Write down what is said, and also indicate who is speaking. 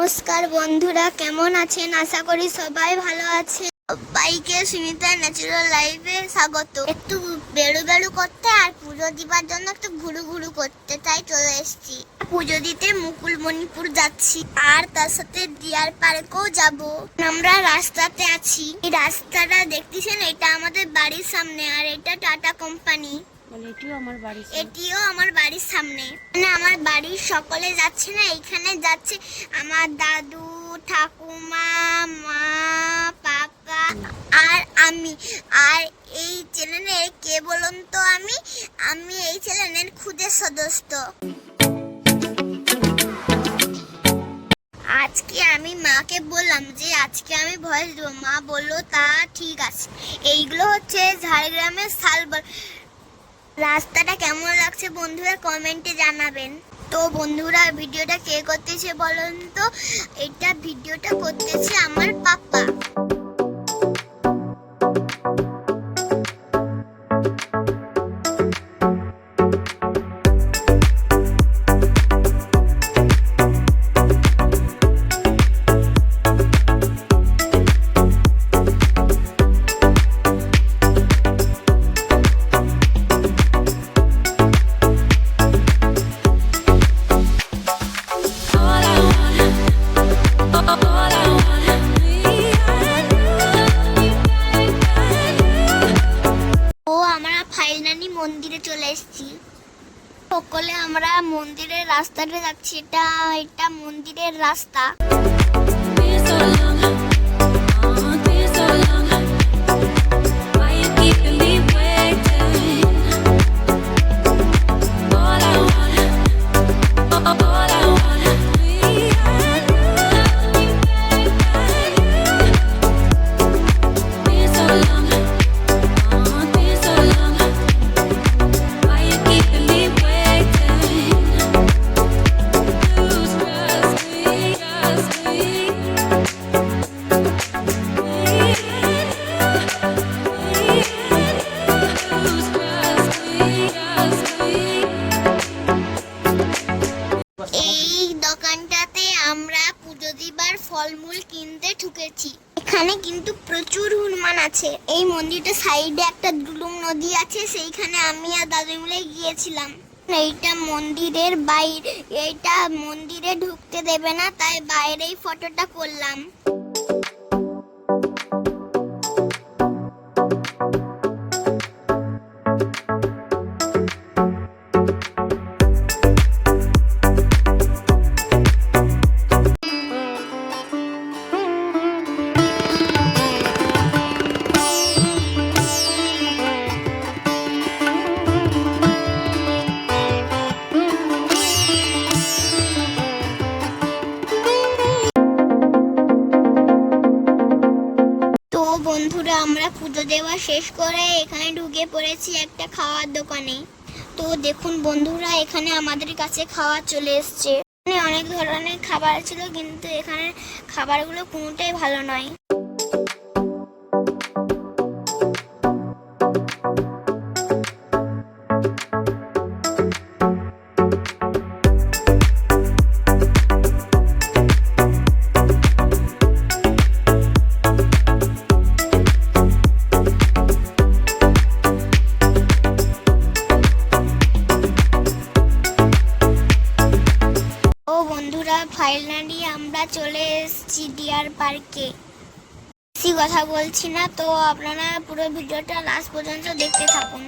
Speaker 1: নমস্কার বন্ধুরা, কেমন আছেন? আশা করি সবাই ভালো আছে সবাইকে সুমিতা ন্যাচারাল লাইফে স্বাগত। একটু বেড়ু বেড়ু করতে আর পুজো দিবার জন্য একটু ঘুরু ঘুরু করতে তাই চলে এসেছি। পুজো দিতে মুকুলমণিপুর যাচ্ছি। আর তার সাথে দিয়ার পার্কেও যাব। আমরা রাস্তাতে আছি। এই রাস্তাটা দেখতেছেন? এটা আমাদের বাড়ির সামনে আর এটা টাটা কোম্পানি।
Speaker 2: বলে এটিও আমার বাড়ি
Speaker 1: এটিও আমার বাড়ির সামনে। মানে আমার বাড়ির সকলে যাচ্ছে না এখানে যাচ্ছে আমার দাদু, ঠাকুমা, মা, পাপা আর আমি। আর এই চ্যানেলের কে বলুন তো আমি? আমি এই চ্যানেলের খুদে সদস্য। আজকে আমি মাকে বললাম যে, আজকে আমি ভয়েস দেবো। মা বলল, তা ঠিক আছে। এইগুলো হচ্ছে ঝাড়গ্রামের শালবন রাস্তাটা কেমন লাগছে বন্ধুরা কমেন্টে জানাবেন। তো বন্ধুরা, ভিডিওটা কে করতেছে বলুন তো? এটা ভিডিওটা করতেছে আমার পাপা। আমরা মন্দিরের রাস্তাটা যাচ্ছি। এটা এটা মন্দিরের রাস্তা। মন্দিরটা সাইডে একটা দুলুম নদী আছে, সেইখানে আমি আর দাদু মিলে গিয়েছিলাম। এইটা মন্দিরের বাইরে, এইটা মন্দিরে ঢুকতে দেবে না, তাই বাইরেই ফটোটা করলাম। দেওয়া শেষ করে এখানে ঢুকে পড়েছি একটা খাওয়ার দোকানে। তো দেখুন বন্ধুরা, এখানে আমাদের কাছে খাওয়া চলে এসছে। এখানে অনেক ধরনের খাবার ছিল, কিন্তু এখানে খাবারগুলো কোনোটাই ভালো নয়। ফাইনালি আমরা চলে এসেছি ডিয়ার পার্কে। বেশি কথা বলছি না, তো আপনারা পুরো ভিডিওটা লাস্ট পর্যন্ত দেখতে থাকুন।